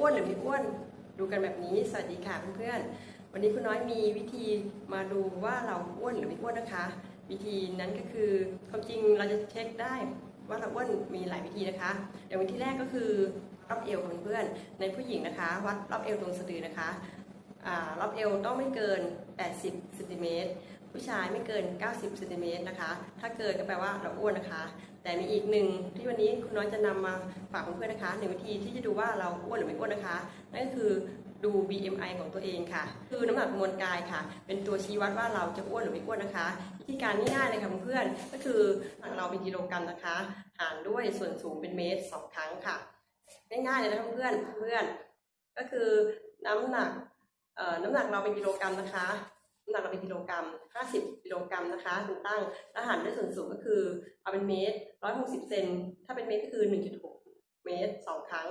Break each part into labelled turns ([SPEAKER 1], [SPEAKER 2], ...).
[SPEAKER 1] อ้วนหรือไม่อ้วนดูกันแบบนี้ สวัสดีค่ะเพื่อนๆ วันนี้คุณน้อยมีวิธีมาดูว่าเราอ้วนหรือไม่อ้วนนะคะ วิธีนั้นก็คือความจริงเราจะเช็คได้ว่าเราอ้วนมีหลายวิธีนะคะอย่างวิธีแรกก็คือรอบเอวเพื่อนๆในผู้หญิงนะคะ วัดรอบเอวตรงสะดือนะคะอรอบเอวต้องไม่เกิน 80เซนติเมตร ผู้ชายไม่เกิน 90เซนติเมตรนะคะ ถ้าเกินก็แปลว่าเราอ้วนนะคะ แต่มีอีกหนึ่งที่วันนี้คุณน้อยจะนำมาฝากเพื่อนๆนะคะหนึ่งวิธีที่จะดูว่าเราอ้วนหรือไม่อ้วนนะคะ นั่นก็คือดู BMI ของตัวเองค่ะ คือน้ำหนักมวลกายค่ะ เป็นตัวชี้วัดว่าเราจะอ้วนหรือไม่อ้วนนะคะ วิธีการง่ายๆเลยค่ะเพื่อนๆก็คือน้ำหนักเราเป็นกิโลกรัมนะคะ หารด้วยส่วนสูงเป็นเมตรสองครั้งค่ะ ง่ายๆเลยนะคะเพื่อนๆเพื่อนก็คือน้ำหนักน้ำหนักเราเป็นกิโลกรัมนะคะำหนักเราเป็นกิโลกรัม 50 กิโลกรัมนะคะคุณตั้งแล้วหารด้วยส่วนสูงก็คือ เอาเป็นเมตร 160 เซน ถ้าเป็นเมตรก็คือ 1.6 เมตร 2 ครั้ง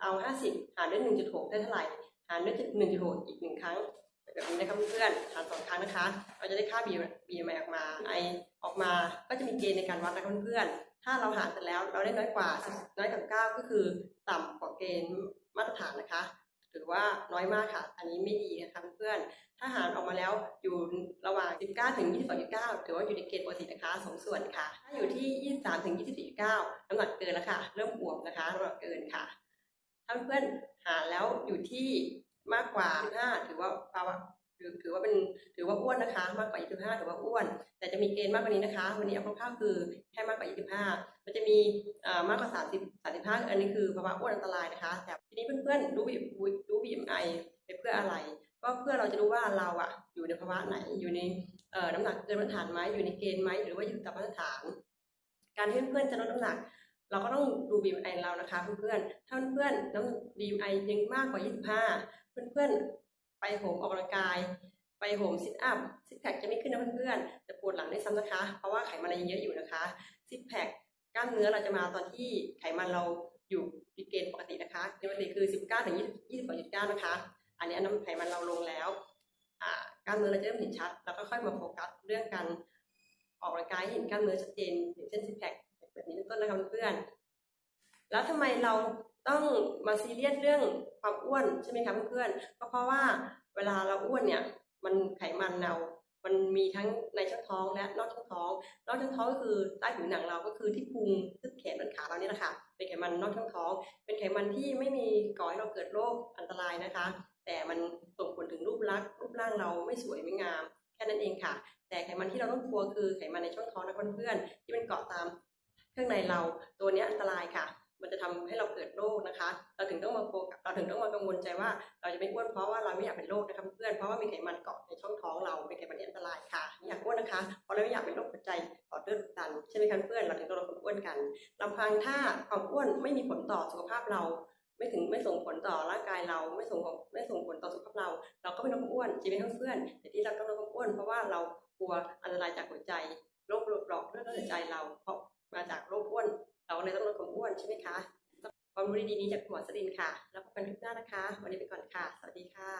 [SPEAKER 1] เอา 50 หารด้วย 1.6 ได้เท่าไหร่ หารด้วย 1.6 อีก 1 ครั้ง แบบนี้นะคะเพื่อนหารสองครั้งนะคะ เราจะได้ค่า BMI ออกมาไออกมา ก็จะมีเกณฑ์ในการวัดนะคะเพื่อนถ้าเราหารเสร็จแล้วเราได้น้อยกว่า น้อยกว่า9ก็คือ ต่ำกว่าเกณฑ์มาตรฐานนะคะ ถือว่าน้อยมากค่ะ อันนี้ไม่ดีนะคะเพื่อนถ้าหารออกมาแล้วอยู่ระหว่าง 19 ถึง 22.9ถือว่าอยู่ในเกณฑ์ปกตินะคะสองส่วนค่ะ ถ้าอยู่ที่ 23 ถึง 24.9น้ำหนักเกินแล้วค่ะ เริ่มอวนนะคะน้ำหนักเกินค่ะถ้าเพื่อนหารแล้วอยู่ที่มากกว่า15ถือว่าภาวะ ถือถือว่าเป็นถือว่าอ้วนนะคะ มากกว่า 25 ถือว่าอ้วน แต่จะมีเกณฑ์มากกว่านี้นะคะ วันนี้เอาคร่าวๆคือแค่มากกว่า 25 มันจะมีมากกว่า 30 35 อันนี้คือภาวะอ้วนอันตรายนะคะ แต่ทีนี้เพื่อนๆรู้รู้ BMI ไปเพื่ออะไร ก็เพื่อเราจะรู้ว่าเราอะอยู่ในภาวะไหนอยู่ในน้ำหนักเกินมาตรฐานไหมอยู่ในเกณฑ์ไหมหรือว่าอยู่ต่ำมาตรฐาน การที่เพื่อนๆจะลดน้ำหนักเราก็ต้องดู BMI เรานะคะเพื่อนๆ ถ้าเพื่อนๆน้ำ BMI ยังมากกว่า 25 เพื่อนๆ ไปโหมออกกำลังกาย ไปโหมซิทอัพซิทแพคจะไม่ขึ้นนะเพื่อนๆจะปวดหลังได้ซ้ำนะคะ เพราะว่าไขมันเรายังเยอะอยู่นะคะซิทแพคกล้ามเนื้อเราจะมาตอนที่ไขมันเราอยู่ในเกณฑ์ปกตินะคะในปกติคือ 19ถึง20 22.9นะคะ อันนี้น้ำไขมันเราลงแล้วกล้ามเนื้อเราจะเริ่มเห็นชัด แล้วก็ค่อยมาโฟกัสเรื่องการออกกำลังกายให้เห็นกล้ามเนื้อชัดเจนอย่างเช่นซิทแพคแบบนี้เป็นต้นนะคะเพื่อนแล้วทำไมเรา ต้องมาซีเรียสเรื่องความอ้วนใช่ไหมคะเพื่อนๆก็เพราะว่าเวลาเราอ้วนเนี่ยมันไขมันเรา มันมีทั้งในช่องท้องและนอกช่องท้อง นอกช่องท้องก็คือใต้ผิวหนังเราก็คือที่พุงที่แขนและขาเราเนี่ยแหละค่ะเป็นไขมันนอกช่องท้อง เป็นไขมันที่ไม่มีก่อให้เราเกิดโรคอันตรายนะคะ แต่มันส่งผลถึงรูปลักษณ์รูปร่างเราไม่สวยไม่งามแค่นั้นเองค่ะ แต่ไขมันที่เราต้องกลัวคือไขมันในช่องท้องนะเพื่อนๆที่มันเกาะตามข้างในเราตัวนี้อันตรายค่ะ มันจะทำให้เราเกิดโรคนะคะ เราถึงต้องมาโฟกัสเราถึงต้องมากังวลใจว่า เราจะไม่อ้วนเพราะว่าเราไม่อยากเป็นโรคนะคะเพื่อนเพราะว่ามีไขมันเกาะในช่องท้องเราเป็นไขมันที่อันตรายค่ะไม่อยากอ้วนนะคะเพราะเราไม่อยากเป็นโรคหัวใจหลอดเลือดตันใช่ไหมคะเพื่อนเราถึงต้องลดความอ้วนกันลำพังถ้าความอ้วนไม่มีผลต่อสุขภาพเรา ไม่ถึงไม่ส่งผลต่อร่างกายเราไม่ส่งผลไม่ส่งผลต่อสุขภาพเรา เราก็ไม่ลดความอ้วนจริงไหมคะเพื่อนแต่ที่เราต้องลดความอ้วนเพราะว่าเรากลัวอันตรายจากหัวใจโรคหลอดเลือดหัวใจเราเพราะมาจากโรคอ้วน ใช่ไหมคะความรู้ดีๆนี้จากหมอสรินค่ะ แล้วพบกันคลิปหน้านะคะ วันนี้ไปก่อนค่ะ สวัสดีค่ะ